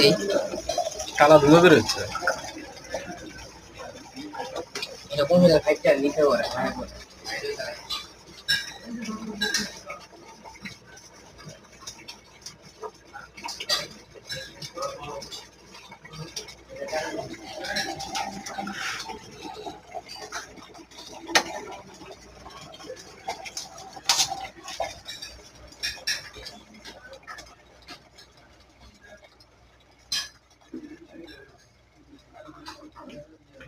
এই কালা ধুলো বেরোচ্ছে এটা কোন জায়গায় ফাইটটা লিখে করে মানে করে